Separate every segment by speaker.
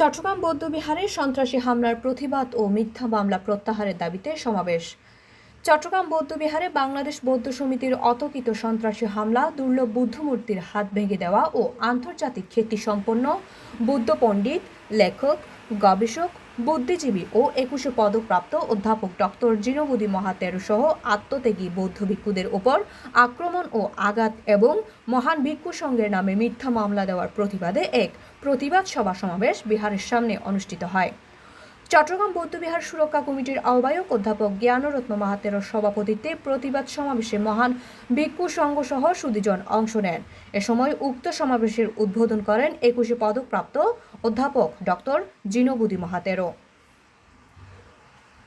Speaker 1: চট্টগ্রাম বৌদ্ধবিহারে সন্ত্রাসী হামলার প্রতিবাদ ও মিথ্যা মামলা প্রত্যাহারের দাবিতে সমাবেশ। চট্টগ্রাম বৌদ্ধবিহারে বাংলাদেশ বৌদ্ধ সমিতির অতকিত সন্ত্রাসী হামলা, দুর্লভ বুদ্ধমূর্তির হাত ভেঙে দেওয়া ও আন্তর্জাতিক খ্যাতিসম্পন্ন বুদ্ধ পণ্ডিত, লেখক, গবেষক বুদ্ধিজীবী ও একুশে পদকপ্রাপ্ত অধ্যাপক ডক্টর জিনবুদি মহাতের সহ আত্মত্যাগী বৌদ্ধ ভিক্ষুদের ওপর আক্রমণ ও আঘাত এবং মহান ভিক্ষু সংঘের নামে মিথ্যা মামলা দেওয়ার প্রতিবাদে এক প্রতিবাদ সভা সমাবেশ বিহারের সামনে অনুষ্ঠিত হয়। চট্টগ্রাম বৌদ্ধবিহার সুরক্ষা কমিটির আহ্বায়ক অধ্যাপক জ্ঞানরত্ন মাহাতের সভাপতিত্বে প্রতিবাদ সমাবেশে মহান ভিক্ষু সংঘ সহ সুদীজন অংশ নেন। এ সময় উক্ত সমাবেশের উদ্বোধন করেন একুশে পদকপ্রাপ্ত অধ্যাপক ডক্টর জিনবুদি মহাতেরো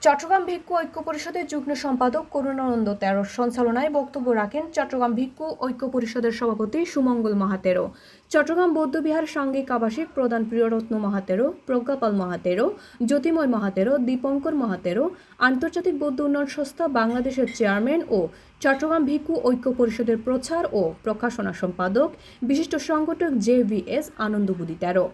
Speaker 1: চট্টগ্রাম ভিক্ষু ঐক্য পরিষদের যুগ্ম সম্পাদক করুণানন্দ তেরোর সঞ্চালনায় বক্তব্য রাখেন চট্টগ্রাম ভিক্ষু ঐক্য পরিষদের সভাপতি সুমঙ্গল মহাতেরো চট্টগ্রাম বৌদ্ধবিহার সাংঘিক আবাসিক প্রধান প্রিয়রত্ন মহাতেরো প্রজ্ঞাপাল মহাতেরো জ্যোতিময় মহাতেরো দীপঙ্কর মহাতেরো আন্তর্জাতিক বৌদ্ধ উন্নয়ন সংস্থা বাংলাদেশের চেয়ারম্যান ও চট্টগ্রাম ভিক্ষু ঐক্য পরিষদের প্রচার ও প্রকাশনা সম্পাদক, বিশিষ্ট সংগঠক জে ভি এস আনন্দবুদি তেরো।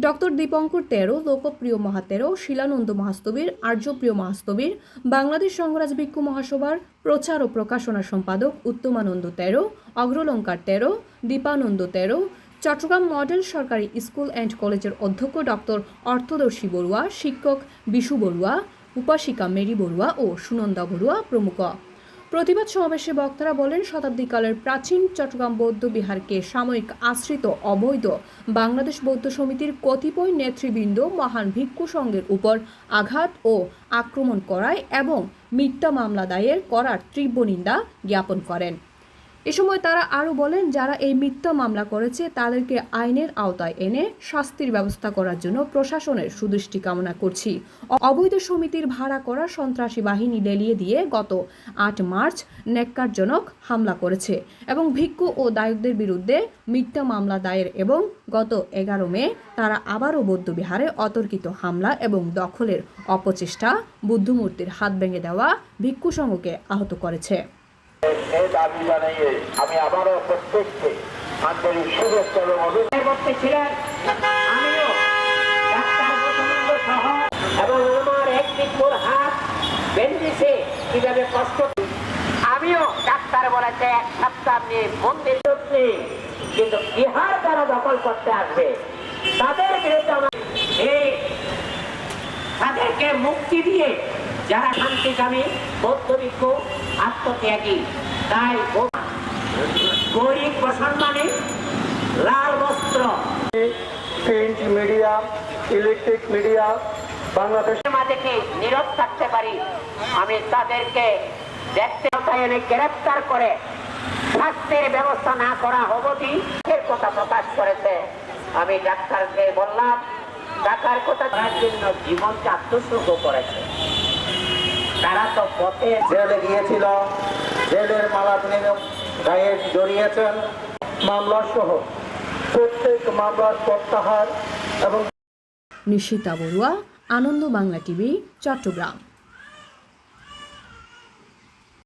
Speaker 1: ডক্টর দীপঙ্কর তেরো, লোকপ্রিয় মহাতেরো, শিলানন্দ মহাস্তবীর, আর্যপ্রিয় মহাস্তবীর, বাংলাদেশ সংঘরাজ ভিক্ষু মহাসভার প্রচার ও প্রকাশনা সম্পাদক উত্তমানন্দ তেরো, অগ্রলঙ্কার তেরো, দীপানন্দ তেরো, চট্টগ্রাম মডেল সরকারি স্কুল অ্যান্ড কলেজের অধ্যক্ষ ডক্টর অর্থদর্শী বড়ুয়া, শিক্ষক বিশু বড়ুয়া, উপাসিকা মেরি বড়ুয়া ও সুনন্দা বড়ুয়া প্রমুখ। প্রতিবাদ সমাবেশে বক্তারা বলেন, শতাব্দীকালের প্রাচীন চট্টগ্রাম বৌদ্ধ বিহারকে সাময়িক আশ্রিত অবৈধ বাংলাদেশ বৌদ্ধ সমিতির কতিপয় নেতৃবৃন্দ মহান ভিক্ষু সংঘের উপর আঘাত ও আক্রমণ করায় এবং মিথ্যা মামলা দায়ের করার তীব্র নিন্দা জ্ঞাপন করেন। এ সময় তারা আরও বলেন, যারা এই মিথ্যা মামলা করেছে, তাদেরকে আইনের আওতায় এনে শাস্তির ব্যবস্থা করার জন্য প্রশাসনের সুদৃষ্টি কামনা করছি। অবৈধ সমিতির ভাড়া করা সন্ত্রাসী বাহিনী লেলিয়ে দিয়ে গত আট মার্চ ন্যাক্কারজনক হামলা করেছে এবং ভিক্ষু ও দায়কদের বিরুদ্ধে মিথ্যা মামলা দায়ের এবং গত এগারো মে তারা আবারও বৌদ্ধবিহারে অতর্কিত হামলা এবং দখলের অপচেষ্টা বুদ্ধমূর্তির হাত ভেঙে দেওয়া ভিক্ষু সংঘকে আহত করেছে।
Speaker 2: এই দাবি জানিয়ে আমি আবারও প্রত্যেককে আন্তরিক শুভেচ্ছা এবং অভিনন্দন
Speaker 3: ছিলেন হাত কষ্ট আমিও ডাক্তার বলেছে এক সপ্তাহ মন্দির কিন্তু বিহার যারা দখল করতে আসবে। তাদের বিরুদ্ধে তাদেরকে মুক্তি দিয়ে যারা শান্তিকামী বৌদ্ধ ভিক্ষু, আত্মত্যাগী তাই গরিব প্রসন্মানে লাল বস্ত্র।
Speaker 4: প্রিন্ট মিডিয়া ইলেকট্রিক মিডিয়া
Speaker 3: নীরব থাকতে পারি? আমি তাদেরকে দেখতে এনে গ্রেপ্তার করে। শাস্তির ব্যবস্থা না করা অবধি এর কথা প্রকাশ করেছে। আমি ডাক্তারকে বললাম ডাকার কথা করার জন্য জীবনকে আত্মসর্গ করেছে। তারা তো পথে
Speaker 4: জেলে গিয়েছিল। জেলের মালা তিনি গায়ে জড়িয়েছেন মামলা সহ। প্রত্যেক মামলার প্রত্যাহার এবং
Speaker 1: নিশিতা বড়ুয়া, আনন্দ বাংলা টিভি, চট্টগ্রাম।